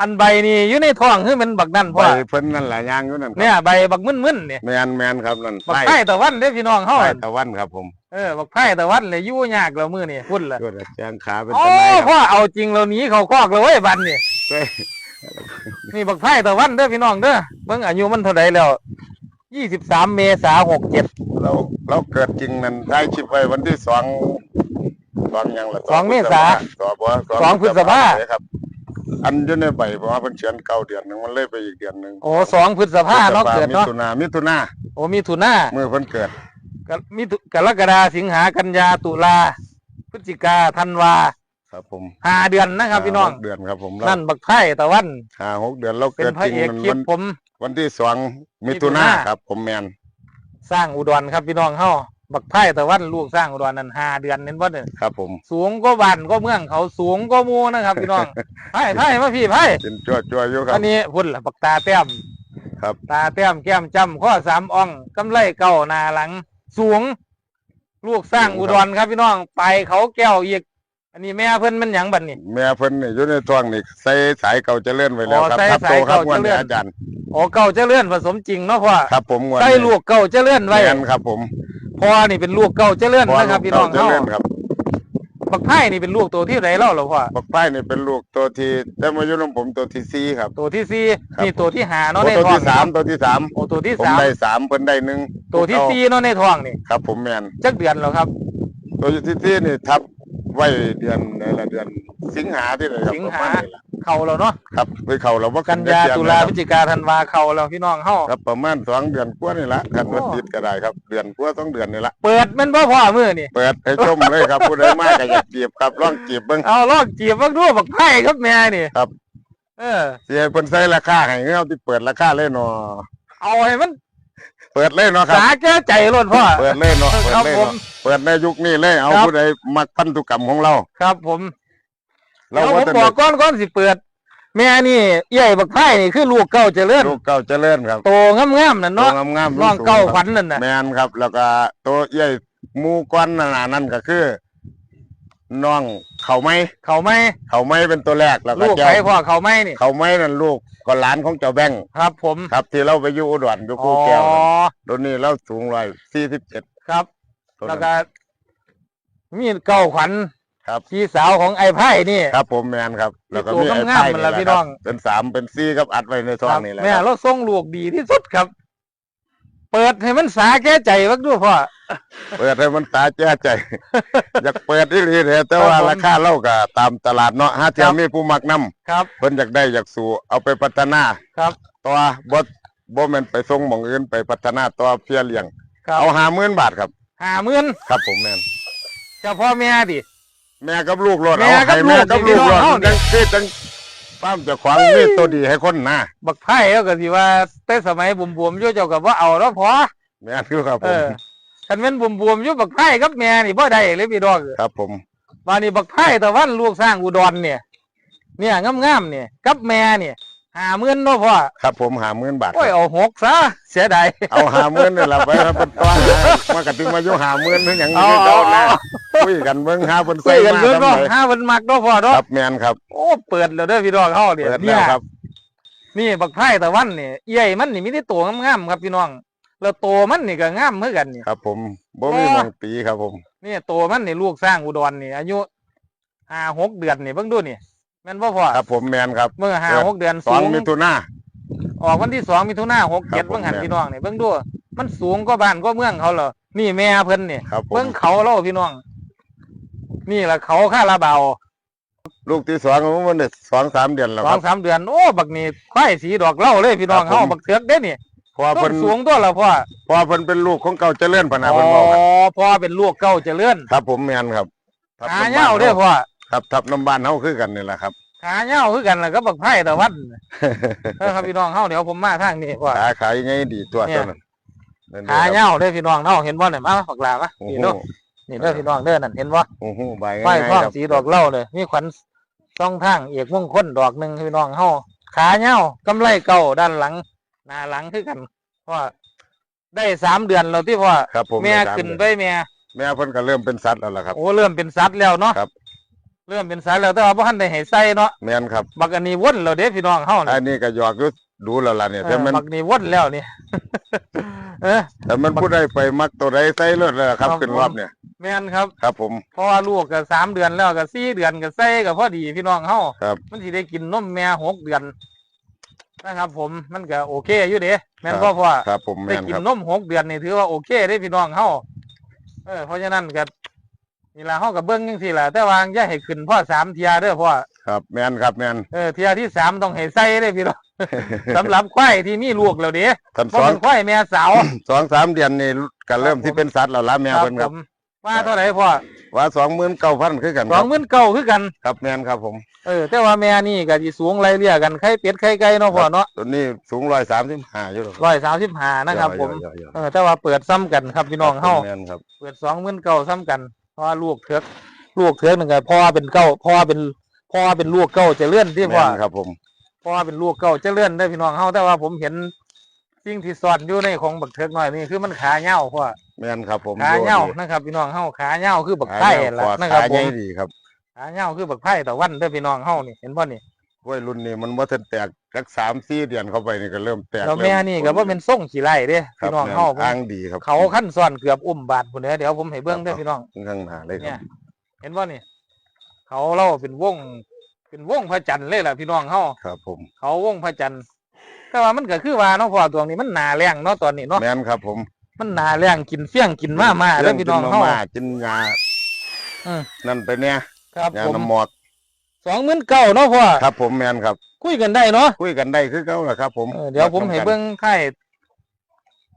อันใบนี่อยู่ในท้องคือมันบักนั่นพ่ใบอเพิ่นนั่นแหละยางอยู่นั่นครับเนี่ยใบบักมึนๆเนี่ยแมนแมนครับนั่นบักไผ่ไผ่ตะวันเด้อพี่น้องเฮาไผ่อะตะวันครับผมเออบักไผ่ตะวันเลยอยู่ยากแล้วมื้อนี่พุ่นล่ะยอดแจงขาเป็นโอ้ตะไนคพ่รับอเอาจริงแล้วหนี้เขาคอกแล้วเว้ยบัดนี่เฮ้ยนี่บักไผ่ตะวันเด้อพี่น้องเด้อเบิ่งอายุมันเท่าใดแล้ว23เมษายน67 เราเราเกิดจริงนั่นได้ชิปไว้วันที่สองสองหยังละสองเมษา สองบ่สองพฤษภาเลยครับ อันอยู่ในใบเพราะว่าเพิ่นเขียนเก้าเดือนหนึงมันเลยไปอีกเดือนหนึงโอ้สองพฤษภาเนาะเกิดมิเนาะถุนามิถุนาโอ้มีถุนาเมื่อเพิ่นเกิดกมิถุกรกฎาสิงหากันยาตุลาพฤศจิกาธันวาครับ ผมห้าเดือนนะครับพี่น้องหกเดือนครับผมเรานั่นบักไผ่ตะวัน ห้าหกเดือนเราเป็นเกิดพระจริงเอกมันคลิวัปนผม วันที่สองมิถุนามิถุนา ครับ ผมแมนสร้างอุดรครับพี่น้องเฮา บักไผ่ตะวันลูกสร้างอุดรนั่นห้าเดือนเน้นบ่เนี่ยครับผมสูงก็บ้านก็เมืองเขาสูงก็หมูนะครับพี่น้องไผ่ไผ่มาพี่ไผ่เป็นจั่วจั่วๆอยู่ครัอับนนี้พุ่นล่ะบักตาแต้มครับ ตาแต้มแก้มจำข้อสามอ่องกำไลเก้าหนาหลัง สูง ลูกสร้างอุดรครับพี่น้องไปเขาแก้วอีก อันนี้แม่เพิ่นมันหยังบัดนี้แม่เพิ่นนี่อยู่ในท้องนี่ใส่สายเก่าเจะเลื่อนไว้แล้วอ๋อครับใส่ครับสาโตยครับเก่างวันเจรินี้ญ อาจารย์โอ้เก่าเจะเลื่อนผสมจริงเนาะพ่อครับผมงวันใส่นี้ลูกเก่าเจะเลื่อนไว้แม่นครับผมพ่อนี่เป็นลูกเก่าเจะเลื่อนพอนะครับพี่น้องเก่าเจะเฮาเลื่อนครับบักไผ่นี่เป็นลูกตัวที่ไรเล่าเหรอพ่อบักไผ่นี่เป็นลูกตัวที่แต่มาอยู่นำผมตัวที่สี่ครับ ตัวที่สี่ครับ นี่ตัวที่หาเนาะโอ้ในตัวท้องที่สามตัวที่สามโอ้ตัวที่ผมสามได้สามเพิ่นได้หนึ่งตัวที่สี่เนาะในท้องนี่ครับผมแมนจักเดือนแล้วครับ ตัวที่สี่นี่ทับ ไว้เดือนไหนละเดือน สิงหาที่ไหนครับสิงหา ประมาณนี้ล่ะเข่าแล้วเนาะครับไปเข้าเราว่ากันยาตุลาพฤศจิกาธันวาเข่าแล้วพี่น้องเฮา ครับประมาณสองเดือนกว่านี่ละครับโอ้มันติดก็ได้ครับ เดือนกว่าสองเดือนนี่ละเปิดแมันบ่พ่อมือนี่เปิดให้ชมเลยครับ ผู้ใดมาก็อยากจีบครับลองจีบเบิ่ง เอาลอกจีบบักดูบักไผ่ครับแม่นี่ครับ เออ สิให้เพิ่นใส่ราคาให้เงาที่เปิดราคาเลยเนาะเอาให้มันเปิดเลยเนาะครับ สาแก้ใจล้นพ่อเปิดเลยเนาะเปิดครับเลยผม เนาะเปิดในยุคนี้เลย เอาครับ ผู้ใดมักพันธุกรรมของเรา ครับ ผมเราแล้วผก็มจะบอกก้อนก้อนสิเปิด แม่นี่ใหญ่บักไผ่นี่คือลูกเก่าเจริญลูกเก่าเจริญครับโตงามๆนั่นตัวเนาะงามๆน้องสูเก่าครับ ขวัญนั่นน่ะ แมนครับ แล้วก็ตัวใหญ่หมูก้อนนานั่นก็คือน้องเขาไม้เขาไม่เขาไม้เป็นตัวแรกแล้วก็ลูกเจ้าไผ่พ่อเขาไม่นี่ เขาไม้นั่นลูกก็หลานของเจ้าแบงค์ครับ ผมครับ ที่เราไปอยู่อุดรอยู่อ๋คู่อแก้วนั่นตัวนี้เราสูงร้อยสี่สิบเจ็ดครับตัว แล้วนั้นก็มีเก่าขวัญครับพี่สาวของไอ้ไพ่นี่ครับผมแมนครับ แล้วก็ตัวมีไอ้งามไผ่ๆมันนี่ละแหละพี่คน้รัอบงเป็นสามเป็นสี่ครับอัดไว้ในซองนี่แหละแม่ครับเราส่งลูกดีที่สุดครับ เปิดให้มันสาแก้ใจวักดูพ่อเปิดให้มันตาแจ้ใจ อยากเปิดอีหลีเลยแต่ว่าครับผมราคาเราก็ตามตลาดเนาะห้าเทียครัมบมีผู้มักนํครับเพิ่นอยากได้อยากสู่เอาไปพัฒนาครับ ตัวบ่บ่แม่นไปส่งหม่องอื่นไปพัฒนาตัวเพียเลี้ยงครับเอา50,000บาทครับ ห้าหมื่นครับผมแม่นเจ้าพ่อแม่ดิ แม่กับลูกรถแม่เอากับให้แม่ลูกกับนี่ลูกรถพี่น้องเฮานี่จังคือจังป้ามเจ้าของมีตัวดีให้คนนะบักไพ่ก็สิว่าแต่สมัยบุ่มๆอยู่เจ้าก็บ่เอาแล้วพอแม่นคือครับเอผมอคันแม่นบุ่มๆอยู่บักไพ่กับแม่นี่บ่ได้เลยพี่ดอกครับผมมานี่บักไพ่ตะวันลูกสร้างอุดรเนี่ย เนี่ยงามๆเนี่ยกับแม่เนี่ย ห้าหมื่นเนาะพ่อครับผม50,000บาทโอ้ยเอาหกซะเสียดายเอา50,000นี่ล่ะไปครับเป็นตัวหามากะถึงมาอยู่50,000ถึงหยังเอานี่เจ้านะเอาคุยกันเบิ่งหาเพิ่นคุใส่ยกันมาเบิ่งทำเนาะไดห้าเพิ่นมักเนาะพ่อคเนาะรับแม่นครับโอ้เปิดแล้วเด้อพี่ดอกเฮาเนี่ยเปิดเนี่แล้วยครับนี่บักไพ่ตะวันนี่เอี้ยมันนี่มีแต่ตัวงามๆครับพี่น้อง แล้วโตมันนี่ก็งามเหมือนกันนี่ครับ ผมบ่มีอ๋อหมองตีครับผมนี่โตมันนี่ลูกสร้างอุดรนี่อายุห้าหกเดือนนี่เบิ่งดูนี่ แม่นบ่พ่อครับผมแมนครับเมื่อห้าหกเดือนสอสูงงมิถุนา ออกวันที่สองมิถุนาหกครัเจ็บดผมเบิ่งหันแม่น พี่น้องนี่เบิ่งดูมันสูงก็บ้านก็เมืองเขาเหรอนี่แม่เพิ่นนี่ครับผมเบิ่งเขาเล่าพี่น้อง นี่แหละเขาค่าราบาวลูกที่สองของมันได้สองสามเดือนแล้วสคอรังบสามเดือนโอ้บักนี่ควายสีดอกเหล่าเลยพี่น้องครับผม เฮาบักเถือกเด้นี่เพราะว่าต้เพิ่นนสูงตัวละพ่อเพราะว่าเพิ่นเป็นลูกของเก่าเจริญพะนะอ๋เพิ่นอบอกกันพ่อเป็นลูกเก้าเจริญครับผมแมนครับทับขาน้ำเหย้าบ้านเด้อพ่อ ครับทับน้ำบ้านเฮาคือกันนี่แหละครับ ขาเหย้าคือกันแล้วก็บักไผ่ตะวันเออครับพี่น้องเฮาเดี๋ยวผมมาทางนี้พ่อ ขาขายไงดีตัวเนี่ยเท่านั้นนั่นขาเด้อเหย้าเด้อพี่น้องเฮาเห็นบ่เนี่ยมาฝักลาปะโอ้นี่โหเด้อนี่เด้อพี่น้องเด้อนั่นเห็นบ่โอ้โหใบไฟง่ายท้องๆครับสีดอกเหล่าเลยมีขวัญสองทางเอกมงคลดอกหนึ่งพี่น้องเฮาขาเหย้ากำไรเก่าด้านหลังหน้าหลังคือกันเพราะว่าได้สามเดือนแล้วที่พ่อครับผมแม่ได้สาขึ้นเดือไปแม่แม่เพิ่นก็เริ่มเป็นสัตว์แล้วล่ะครับ โอ้เริ่มเป็นสัตว์แล้วเนาะครับ เริ่มเป็นสายแล้วแต่ว่าบ่ทันได้ให้ใส่เนาะแม่นครับ บักอันนี้วนแล้วเด้พี่น้องเฮาอันี่นนี้ก็หยอกอยู่ดูแล้วล่ะเนี่ยเอแต่อมันบักนี้วนแล้วนี่ เออ แต่มันผู้ใดไปมักตัวใดใส่เลือดเลยครับครับขึ้นรอบเนี่ยแม่นครับ ครับ ผม เพราะว่าลูกก็สามเดือนแล้วก็สี่เดือนก็ใส่ก็พอดีพี่น้องเฮาครับ มันสิได้กินนมแม่หกเดือนนะครับ ผมมันก็โอเคอยู่เด้แม่นพ่อพ่อ ครับ ผมได้แม่นกินครับนมหกเดือนนี่ถือว่าโอเคได้พี่น้องเฮาเออเพราะฉะนั้นก็ นี่ล่ะเฮาก็เบิ่งจังซี่ล่ะแต่ว่าอย่าให้ขึ้นพ่อสามเทียเด้อพ่อครับแม่นครับแม่นเออเทียที่สามต้องให้ใส่เด้อพี่น้องสำหรับควายที่มีลูกแล้วเด้ท่านเพสราะองมันควายแม่สาว สองสามเดือนนี่ก็เริ่มครับที่เป็นสัตว์แล้วล่ะแม่ครับเพิ่นครับ ผมว่าเท่าไหร่พ่อว่าสองหมื่นเก้าพันคือกันสคอรังบหมื่นเก้าคือกัน ครับแม่นครับผมเออแต่ว่าแม่นี่ก็สิสูงไล่เลี่ยกันไข่เป็ดไข่ไก่เนาะพ่อเนาะตัวนี้สูงร้อยสามสิบห้าอยู่หรอกร้อยสามสิบห้านะครับ ผมย่อยๆๆๆเออแต่ว่าเปิดซ้ำกันครับพี่น้องเฮาแม่นครับเปิดสองหมื่นเก้าซ้ำกันเพราะว่าลูกเถือกลูกเถือกหนึ่งก็พ่อเป็นเก้าพ่อเป็นพ่อเป็นลูกเก้าจะเลื่อนที่พ่อแม่นครับ ผม พ่อเป็นลูกเก้าจะเลื่อนได้พี่น้องเฮาแต่ว่าผมเห็นสิ่งที่ซ่อนอยู่ในของบักเถือกน้อยนี่คือมันขาเหี่ยวพ่อแม่นครับ ผมขาเหี่ยวโดดนะครับพี่น้องเฮาขาเหี่ยวคือบักขาไผ่เหี่ยวล่ะคอนะครับขาผใหญ่มดีครับ ขาเหี่ยวคือบักไผ่ตะวันเด้อพี่น้องเฮานี่เห็นบ่นี่กล้ วยรุ่นนี้มันว่าทันแตกสักสามสี่เดือนเข้าไปนี่ก็เริ่มแตกแล้วแม่นี่ก็บ่เป็นส่งขี้ไล่เด้ครัพี่บน้องแม่นเฮาอ้างดีครับ เขาขั้นซ้อนเกือบอุ้มบาดพุ่นเด้อเดี๋ยวผมให้เบิ่งเด้อพี่น้องข้างหน้าเลยคเนี่รัยบเห็นบ่นี่ เขาเล่าเป็นวง เป็นวงพระจันทร์เลยล่ะพี่น้องเฮาครับผม เขาวงพระจันทร์แต่ว่ามันก็คือว่าเนาะพ่อตัวนี้มันหนาแรงเนาะตอนนี้เนาะแม่นครับ ผม มันหนาแรงกินเฟี้ยงกินมามาแล้วพี่น้องกิเฮามากินยาอืมนั่นไปเนี่ยครับยาผมน้ำหมอก สองหมื่นเก้าเนาะพ่อครับผมแม่นครับ คุยกันได้เนาะคุยกันได้คือเก่าแหละครับ ผมเออเดี๋ยวผมให้เบิ้งไข่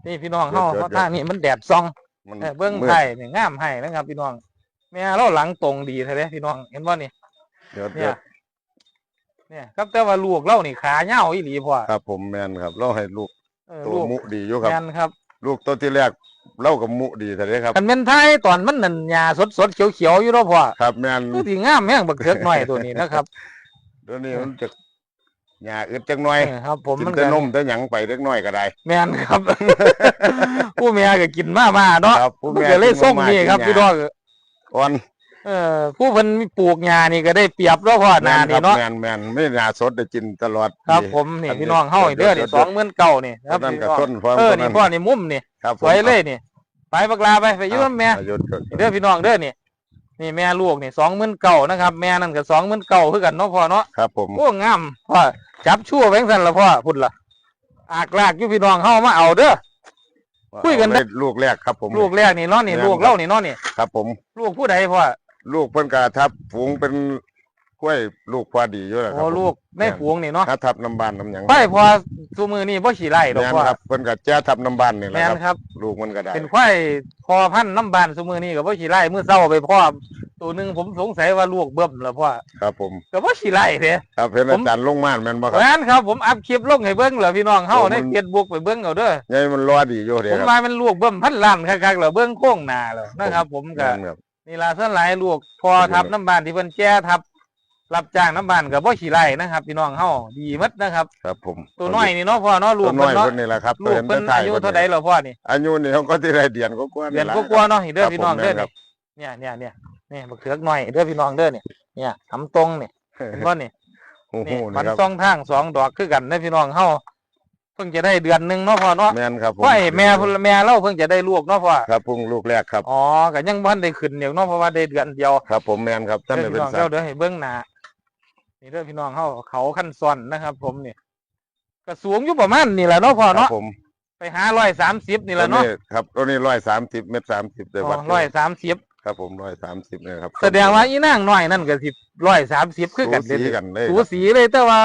นี่พี่น้องเฮาเดี๋ยวเพราะเดี๋ยวทางนี้มันแดดซองมันเออเบิ้งมืดไข่นี่งามให้นะครับ พี่น้องแม่เราหลังตรงดีแท้ๆพี่น้องเห็นบ่นี่เดี๋ยวเนี่เดี๋ยยวเนี่ยครับแต่ว่าลูกเรานี่ขาเหี่ยวอีหลีพ่อครับ ผมแม่นครับเราให้ลูกเออตัวลูกมุดีอยู่ครับแม่นครับ ลูกตัวที่แรก เล่ากับมุดีแต่เด้ครับ กันเป็นไทยตอนมันนั่นหญ้าสดๆเขียวๆอยู่เนาะพ่อครับแม่นคือที่งามแม่งบักเถือกหน่อยตัวนี้นะครับตัวนี้มันจะหญ้าอึดจังหน่อยเออครับ ผมกินมันแต่ก็นมแต่หยังไปเล็กน้อยก็ได้ แม่นครับ ผู้แม่ก็กินมามาเนาะครับผู้มันแม่ก็เลยส่งกินมานี่ครับกินหญ้าพี่น้องอ่อนเออผู้เพิ่นมีปลูกหญ้านี่ก็ได้เปรียบเนาะพ่อหแม่น้านครันี่บเนาะแม่นแม่นไม่หญ้าสดได้กินตลอดครับดีผมนี่อันนี้พี่น้องเฮานี่เด้อนี่เดี๋ยวสองหมื่นเก้านี่ครับนั่นพี่ก็น้องต้นพร้อมเออต้นี่นพ่อนี่มุมนี่ครับผมสวยเลยนี่ ไปบักลาไปไปอยืมแม่อายุเกิดเด้อพี่น้องเด้อนี่นี่แม่ลูกนี่สองหมื่นเก้านะครับ แม่นั่นก็สองหมื่นเก้าคือกันเนาะพ่อเนาะครับผมโอ้งามพ่อจับชั่วแบงสันละพ่อพุ่นละอากลากอยู่พี่น้องเฮามาเอาเด้อคุยกันเอาได้ลูกแรกครับผมลูกแรกนี่เนาะนี่แม่นลูกเล่านี่เนาะนี่ครับ ผม ลูกผู้ใดพ่อลูกเพิ่นกะทับฝูงเป็น กล้วยลูกพอดีอยู่แล้วคโอ้รับผมลูกในฝูงนี่เนาะถ้าทับน้ำบานน้ำหยังควายพอซูมือนี่บ่ขี่ไล่ดอกแม่นพ่อครับเพิ่นก็แจ้ทับน้ำบานนี่แหละแม่นครับครับ ลูกมันก็ได้เป็นควายพอพันธุ์น้ำบานซูมือนี่ก็บ่ขี่ไล่มื้อเช้าไปพ่อตัวหนึงผมสงสัยว่าลูกเบิ่มแล้วพ่อครับผมก็บ่ขี่ไล่เด้ ครับเห็นผม อาจารย์ลงม่านแม่นบ่ครับแม่นครับผมอัพคลิปลงให้เบิ่งแล้วพี่น้องเฮาโอ้ในมันเฟซบุ๊กไปเบิ่งเอาเด้อไงมันรอดีอยู่เด้ผมครับว่ามันลูกเบิ่มพันล้านคักๆแล้วเบิ่งโค้งหน้าแล้วนะครับ ผมก็แม่นครับ นี่ล่ะส่วนหลายลูกพอทับน้ำบานที่เพิ่นแก้ทับ รับจ้างน้ำบานก็บ่ขี่ไล่นะครับพี่น้องเฮาดีหมดนะครับ ครับผมตัวน้อยนี่เนาะพ่อเนาะลูตักวน้เพิ่อนยเนาะเพิ่นนี่แหละครับลูกเพิ่นอายุเท่าใดแล้วพ่อนี่อายุนี่เขาก็ที่ได้เดือนก็กว่าเดือนล่ะก็กลัวาๆเนาะนี่เด้อครับพี่น้องผมเด้อแม่นครับเนี่ยเนี่ยเนี่ยเนี่ยบักเถือกหน่อยเด้อพี่น้องเด้อเนี่ยเนี่ยทำตรงเนี่ยเห็นบ่นี่โอ้โหนี่นี่มันครับสองทางสองดอกคือกันเด้อพี่น้องเฮาเพิ่งจะได้เดือนหนึงเนาะพ่อเนาะแม่นครับผมพ่อไอ้แม่พุ่นแม่เราเพิ่งจะได้ลูกเนาะพ่อครับพุ่งลูกแรกครับอ๋อก็ยังบ่ทันได้ขึ้นเดี๋ยวเนาะเพราะว่าได้เดือนเดียวครับผมแม่นครับท่านเด้ได้อเป็พี่นน้องสัเดี๋ยวตว์เดี๋ยวให้เบิ่งหน้า นี่เด้อพี่น้องเฮาเขาขั้นซ้อนนะครับ ผมนี่ก็สูงอยู่ประมาณนี่แหละเนาะพ่อครัเนาะบผมไปหา130นี่แหละเนาะตัวครับตัวนี้ร้อยสามสิบเมตรสามสิบได้วัดร้อยสามสิบครับผมร้อยสามสิบเนี่ยครับแสดงว่าอีนางน้อยนั่นก็สิร้อยสามสิบคือกันสูเด้สีกันเลยสูครับสีเลยแต่ว่า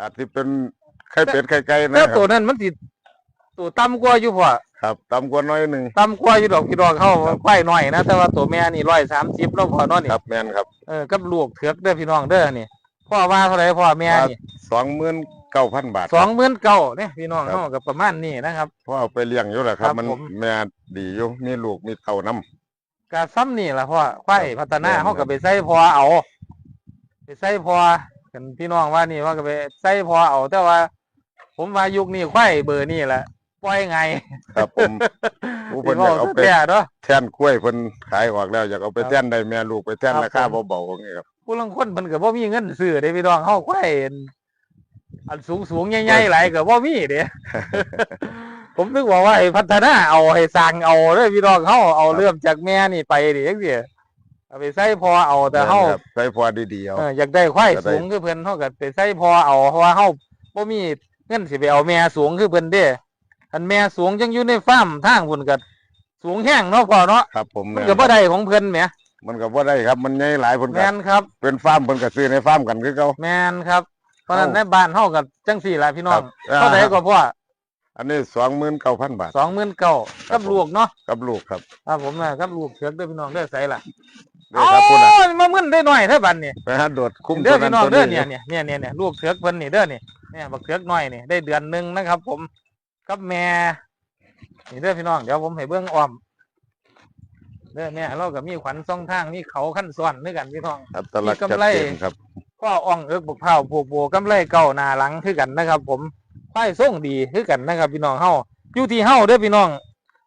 อาจจะเป็นไข่เป็ดไข่ไก่นะแต่คตัวรับนั้นมันสิตัวต่ำกว่าอยู่พ่อ ครับต่ำกว่าน้อยหนึ่งต่ำกว่าอยู่ดอกพี่ดอกเขาครับควายน้อยนะแต่ว่าตัวแม่นี่ร้อยสามสิบแล้วพ่อเนาะนี่ครับแม่นครับเออกับลูกเถือกเด้อพี่น้องเด้อนี่พ่อว่าเท่าไหร่พ่อแม่นี่สองหมื่นเก้าพันบาท สองหมื่นเก้าเนี่ยพี่น้องครับเฮากับประมาณนี้นะครับเพราะเอาไปเลี้ยงอยู่แหละครัครับบมันผมแม่ดีอยู่มีลูกมีเต่าน้กาซ้ำนี่ล่ะพ่อควายครับพัฒนาแม่นเฮาก็ไปใส่พอเอา ไปใส่พอกันพี่น้องว่านี่ว่าก็ไปใส่พอเอา แต่ว่า ผมว่ายุคนี้ควายเบอร์นี่แหละ ปล่อยไงำครับผมโอ้เพิ่นอยากเอาไปแต่เนาะแท่นกล้วยเพิ่นขายออกแล้วอยากเอาไปครับแท่นได้แม่ลูกไปแท่นครับราคาผมเบาๆอย่างนี้ครับผู้ลางคนเพิ่นก็บ่มีเงินซื้อเด้พี่น้องเฮาควายอันสูงสูงๆใหญ่ๆหลายก็บ่มีเด้ผมนึกว่าว่าให้พัฒนาเอาให้สร้างเอาเด้อพี่น้องเฮาเอาเริ่มจากแม่นี่ไปดิจังซี่เอาไปใส่พอเอาแต่เฮาครับใส่พอดีๆเอาเอออยากได้ควายก็ได้สูงคือเพิ่นเฮาก็ไปใส่พอเอาเพราะว่าเฮาบ่มีเงินสิไปเอาแม่สูงคือเพิ่นเด้ อันแม่สูงจังอยู่ในฟาร์มทางพุ่นก็สูงแห้งเนาะพ่อเนาะครับ ผมมันแม่นก็บ่ได้ของเพิ่นแหมมันก็บ่ได้ครับ มันใหญ่หลายเพิ่นก็แม่นครับเป็นฟาร์มเพิ่นก็ซื้อในฟาร์มกันคือเก่าแม่นครับเพราะฉะนั้นเอ้าในบ้านเฮาก็จังซี่ล่ะพี่น้องครับเท่าใดก็พ่ออันนี้29,000บาท29,000ครักับบผมลูกเนาะกับลูกครับครับผมนะกับลูกเถือกเด้อพี่น้องเด้อใส่ล่ะเด้อครับพุ่นน่ะโอ้ยมามึนได้หน่อยเท่าบัดนี่ไปหาโดดคุ้มเด้อตัวนั้พี่นน้องตัวเด้อนี้เนี่ยเนี่ยเนี่ยเนี่ยเนี่ยลูกเถือกเพิ่นนี่เด้อนี่เนี่ยบักเถือกน้อยนี่ได้เดือนหนึงนะครับ ผม กับแม่นี่เด้อพี่น้องเดี๋ยวผมให้เบิ่งอ้อมเด้อเนี่ยเราก็มีขวัญสองทางมีเขาขั้นซ้อนด้วยกันพี่น้อง อัตลักษณ์มีชัดกำไรเจนครับก็อ่องเอิกบกเผาผูกโบกำไรเก่าหน้าหลังคือกันนะครับ ผมควายส่งดีคือกันนะครับ พี่น้องเฮาอยู่ที่เฮาเด้อพี่น้อง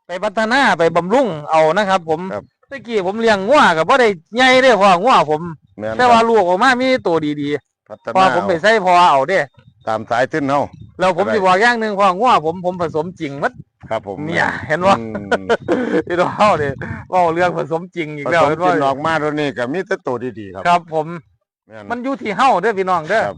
ไปพัฒนาไปบำรุงเอานะครับ ผมครับตะกี้ผมเลี้ยงงัวก็บ่ได้ใหญ่เด้อพ่องัวผมแม่นแต่ว่าลูกออกมามีตัวดีพัฒๆพอนาผมไปใส่พอเอาเด้ ตามสายทึ้นเฮาแล้วผมได้สิบอกอย่างหนึงพ่องัวผมผมผสมจริงหมัดครับ ผมเนี่ยเห็นบ่อืมพี่น้องเฮาเด้เว้าเรื่องผสมจริงอีกผแล้วสมเห็นกินอบ่อกมาตัวนี้ก็มีแต่ตัวดีๆครับ ครับ ผมแม่นมันอยู่ที่เฮาเด้อพี่น้องเด้อครับ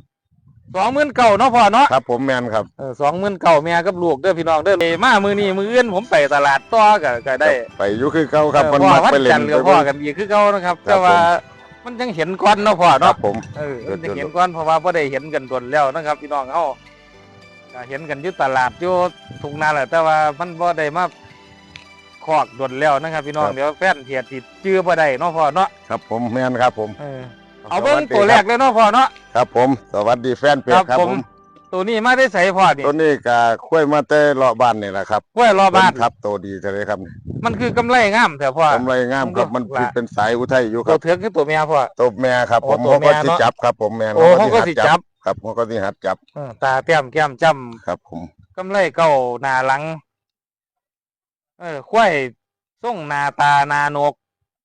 สองหมื่นเก่าเนาะพ่อเนาะครับผมแม่นครับเออสองหมื่นเก่าแม่กับลูกเด้อพี่น้องเด้อเลยมามือนี้มืออื่นผมไปตลาดต่อก็ก็ได้ ไปอยู่คือเก่าครับเออมันพ่อมักวัดไปเล่จันนทร์กับพ่อกันอีกคือเก่านะครับครัแต่บว่า มันยังเห็นก้อนเนาะพ่อครัเนาะบผมเออเดี๋ยวมันจะเห็นก้อนเพราะว่าไ่ได้เห็นกันโดนแล้วนะครับพี่น้องเฮาก็เห็นกันอยู่ตลาดอยู่ทุกนาแหละแต่ว่ามันบ่ได้มาคอกโดนแล้วนะครับ พี่น้องเดี๋ยวแฟนเทียดติดจื้อบ่ได้เนาะพ่อเนาะครับผมแม่นครับผมเออเอาเบิ่งสสดีตัวแรกเลยเนาะพ่อเนาะ ครับผม สวัสดีแฟนเพจครับครับผผม ม ตัวนี้มาได้ใส่พ่อนี่ตัวนี้ก็คุ้ยมาแต่เลาะบ้านนี่แหละครับกล้วยรอบ้านเพิ่ครับตัวดีเลยครับมันคือกำไรงามแต่พ่อกำไรงามครับมัมันนก็ละเป็นสายอุทัยอยู่คตัรัวบเถือกคือตัวเมียพ่อ ตัวแม่ครับโอ้ผมตัวเขาแม่ก็สิเนาะจับครับ ผมแม่นโอ้เขาก็สิจับ ครับเขาก็สิหัดจับเออตาเตี้ยมแก้มจ้ครับ ผมำกำไรเก้าหน้าหลัง เออควายส่งหน้าตาหน้าโหนก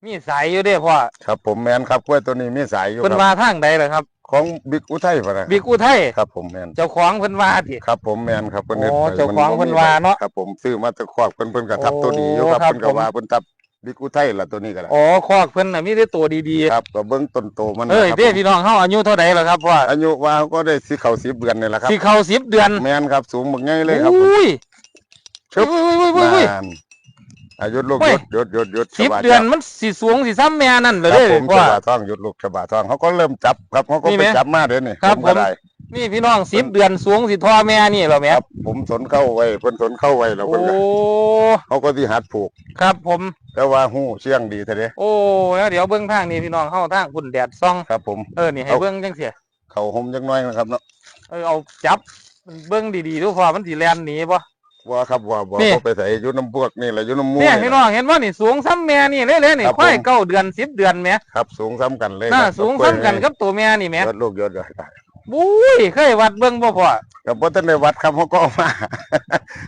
มีสายอยู่เด้พ่อครับ ผมแม่นครับกล้วยตัวนี้มีสายอยู่เพิ่นครับว่าทางใดล่ะครับ ของบิ๊กอุทัยพะนะบิ๊กอุทัยครับผมแม่นเจ้าของเพิ่นว่าติครับผมแม่นครับเพิ่นเฮ็ดโอ้ไปเจ้าของบ่เพิ่นมีว่าเนาะครับผมซื้อมาแต่ครอบเพิ่นเพิ่นก็ทับตัวดีอยู่ครับโอ้ครับเพิ่นก็ผมว่าเพิ่นทับบิ๊กอุทัยล่ะตัวนี้ก็ได้อ๋อคอกเพิ่นน่ะมีแต่ตัวดีครับก็เบิ่งต้นโตมันๆเอ้ยนะครับเด้พี่น้องเฮาอายุเท่าใดล่ะครับพ่ออายุว่าก็ได้สิเข้า10เดือนนี่แหละครับสิเข้า10เดือนแม่นครับสูงบักใหญ่เลยครับอุ้ยชึบอุ้ยอุ้ยอุ้ย อุ้ยนั่นอายุลูกเฮ้หยยุดหยุดหยุดหยุดสิบชะบาเดือนมันสิสูงสิซ้ำแม่นั่นเลยครับเด้ผมพ่อ ชะบาทองหยุดลูกชะบาทองเขาก็เริ่มจับครับเขาก็นี่ไปไหมจับมาเดี๋ยวนี้ครับผม ก็ผมได้นี่พี่น้องสิบเดือนสูงสิท่อแม่นี่เหรอแม่ครับ ผมสนเข้าไว้เพิ่นสนเข้าไว้แล้วโอ้เพิ่นก็เขาก็สิหัดผูก ครับผม แต่ว่าหู้เชียงดีแท้เด้โอ้แล้วเดี๋ยวเบื้องทางนี่พี่น้องเข้าทางคุณแดดซ่อง ครับ ผม เออนี่ให้เอา เบื้องจังเสียเขาห่มจังน้อยนะครับเนาะเออเอาจับเบื้องดีๆทุกพอมันสิแลนหนีบ่ ว่าครับว่าบ่นี่ เขาไปใส่อยุน้ำพวกนี่แหละอยุน้ำมูเนี่ยนี่พี่แหน้ละองเห็นว่านี่สูงซ้ำแม่นี่เลยเลยนี่ครับควายผมเก้าเดือนสิบเดือนแม่ครับ สูงซ้ำกันเลยน่าครับสูงซ้ำกันกับตัวแม่นี่แม่ยอดลูกยอดยอดบุ้ยเคยวัดเบื้องบ่พอกับพ่ท่านในวัดครับเขาก็เอามา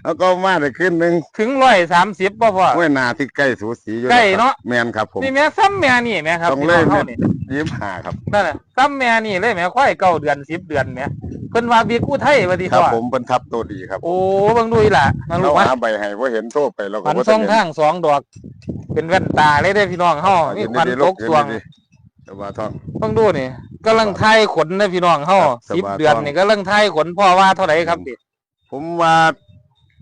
เขาก็เอามาได้ขึ้นหนึ่งถึงร้อยสามสิบบ่พอ ห้วยนาที่ใกล้สูสีอยู่ใกล้ครับเนาะแมนครับผมนี่แม่ซ้ำแม่นี่แม่ครับต้องพี่เล่น้องนเฮานี่ยิ้มหาครับนั่นน่ะซ้ำแม่นี่เลยแม่ควายเก้าเดือนสิบเดือนแม่ เพิ่นว่าบีกู้ไทยว่าดีครับพ่อผมเป็นทับตัวดีครับโอ้เบิ่งดูอีหล่ะนั่นลูเรากว่าหาใบให้ว่าเห็นโทษไปเราก็พันบ่สทัอนงเห็นทางสองดอก เป็นแว่นตาเลยได้อพี่น้องเฮามียืนควันดีๆตลูกสวงยืนดีๆแต่ว่าท้อง เบิ่งดูนี่กำลังทายขนนะพี่น้องเฮาครับสิบสบายเดือนท้อง นี่กำลังทายขนพ่อว่าเท่าไหร่ครับดิผมว่า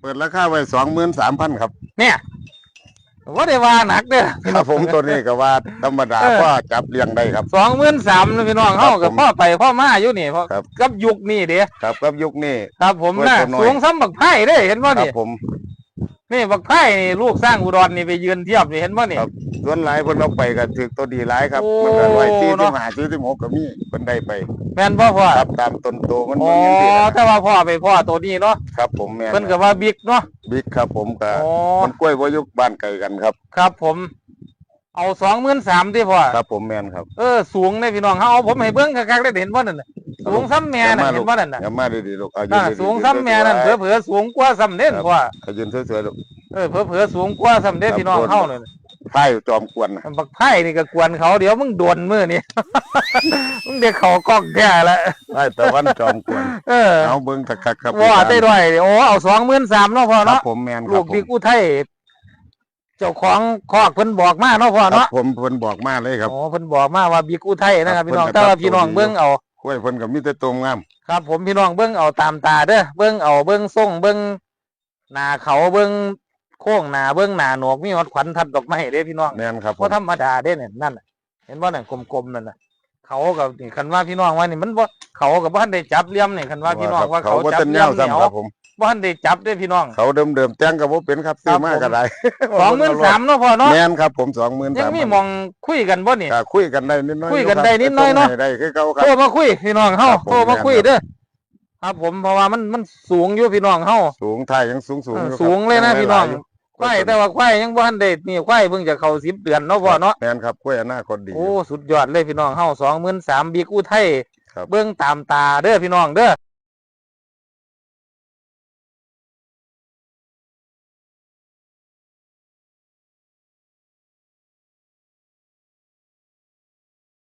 เปิดราคาไว้สองหมื่นสามพันครับ เนี่ย ว่าได้ว่าหนักเด้อครับผมตัวนี้ก็ว่าธรรมดาเออก็จับเลี้ยงได้ครับสองหมื่นสามนะพี่น้องเฮาครักับบผมพ่อไปพ่อมาอยู่นี่เพราะครับกับยุคนี้เด้ครับกับยุคนี้ครับผมไว้น่ะตัวน้อยสูงซ้ำบักไผ่เด้เห็นบ่ครันี่บผม นี่บักไผ่นี่ลูกสร้างอุดรนี่ไปยืนเทียบนี่เห็นบ่นี่ ครับ ส่วนหลายเพิ่นเอาไปก็ถือตัวดีหลายครับ โอ้มันก็ร้อยสี่สิเนาะบห้าสี่สิบหกก็มีเพิ่นได้ไป แม่นบ่พ่อครับตามต้นโตมันอ๋อมันยังดีนะแต่ว่าพ่อไปพ่อตัวนี้เนาะครับผมแม่นเพิ่นก็ว่าบิ๊กเนาะบิ๊กครับผมก็อ๋อมันกล้วยบ่ยุกบ้านไกลกันครับ ครับผม เอาสองหมื่นสามที่พ่อครับผมแม่นครับ เออสูงเลยพี่น้องเขาเอาผมให้เบิ้งคักๆได้เห็นว่านั่นน่ะ สูงซ้ำแม่น่ะอย่ามาเห็นว่านั่นน่ะอย่ามาดีๆลูกเอายืน่ะนดีๆสูงซ้ำแม่นั่นสเผวยลอๆสูงกว่าซ้ำเด่นครับพ่อๆเอายืนสวยๆลูกเออเผลอๆสูงกว่าสำเด็จครับพี่น้องคนเฮาเลยไพ่จอมกวนนะบักไผ่นี่ก็กวนเขาเดี๋ยวมึงโดนมือนี่มึงเด็กเขากล้องแก่แล้วไพ่ตะวันจอมกวนเออเอาเบิ้งตะกักครับว่าได้ด้วยโอ้เอาสองหมื่นสามเนาะพ่อครับเนาะผมแมนคลูรับกผมบิ๊กอุทัยเจ้าของคอกเพิ่นบอกมาเนาะพ่อครับเนาะผมเพิ่นบอกมาเลยครับโอ้เพิ่นบอกมาว่าบิ๊กอุทัยนะครับครับพี่น้องเพิ่นก็แต่ว่าตัดพี่น้องตัวดีเบิ่งเอา กล้วยเพิ่นก็มีแต่ตัวงาม ครับผมพี่น้องเบิ่งเอาตามตาเด้อเบิ่งเอาเบิ่งส่งเบิ่งหน้าเขาเบิ่งโค้งหน้าเบิ่งหน้าหนวกมีฮอดขวัญทัดดอกไม้เด้พี่น้องแมนครับผบ่มธรรมดาเด้เนี่ยนั่นน่ะเห็นบ่นั่นกลมๆนั่นน่ะเขากับนี่คันว่าพี่น้องว่านี่มันบ่เขากับบ่ทันได้จับเหลี่ยมนี่คันว่าพี่น้องว่าเขาเขาบ่จับทันเหลี่ยยามวเหนียวซ้ำครับผม บ่ทันได้จับเด้อพี่น้องเขาเดิมๆแต่งก็บ่เป็นครับซื้อมาก็ได้สองหมื่นสามเนาะพ่อเนาะแมนครับผม23,000ยังมีหมองคุยกันบ่นี่ก็คุยกันได้นิดหน่อยคุยกันได้นิดหน่อยเนาะส่งให้ได้คือเก่าครัโทรบ มาคุยพี่น้องเฮาครับผม โทรมาคุยแม่นครับเด้อครับผมเพราะว่ามันมันสูงอยู่พี่น้องเฮาสูงไทยยังสูงสูงเอออยู่ครับสูงเลยนะงพี่น้องหลายๆยู่ควายแต่ว่าควายยังบ่ทันได้นี่ควายเพิ่งจะเข้า10เดือนเนาะพ่อเนาะแมนครับกล้วยอนาคตดี โอ้สุดยอดเลยพี่น้องเฮา23,000บิ๊กอุทัยครับ เบิ่งตามตาเด้อพี่น้องเด้อ